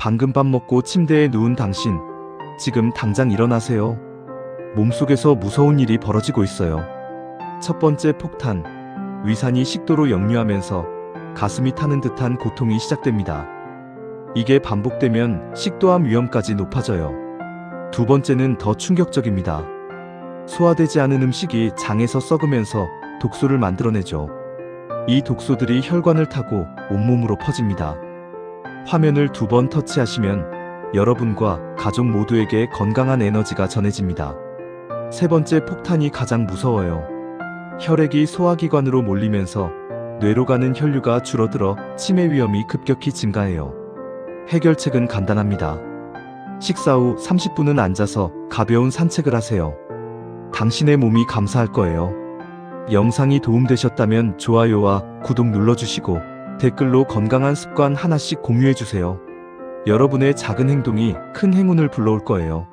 방금 밥 먹고 침대에 누운 당신, 지금 당장 일어나세요. 몸속에서 무서운 일이 벌어지고 있어요. 첫 번째 폭탄, 위산이 식도로 역류하면서 가슴이 타는 듯한 고통이 시작됩니다. 이게 반복되면 식도암 위험까지 높아져요. 두 번째는 더 충격적입니다. 소화되지 않은 음식이 장에서 썩으면서 독소를 만들어내죠. 이 독소들이 혈관을 타고 온몸으로 퍼집니다. 화면을 두 번 터치하시면 여러분과 가족 모두에게 건강한 에너지가 전해집니다. 세 번째 폭탄이 가장 무서워요. 혈액이 소화기관으로 몰리면서 뇌로 가는 혈류가 줄어들어 치매 위험이 급격히 증가해요. 해결책은 간단합니다. 식사 후 30분은 앉아서 가벼운 산책을 하세요. 당신의 몸이 감사할 거예요. 영상이 도움되셨다면 좋아요와 구독 눌러주시고 댓글로 건강한 습관 하나씩 공유해주세요. 여러분의 작은 행동이 큰 행운을 불러올 거예요.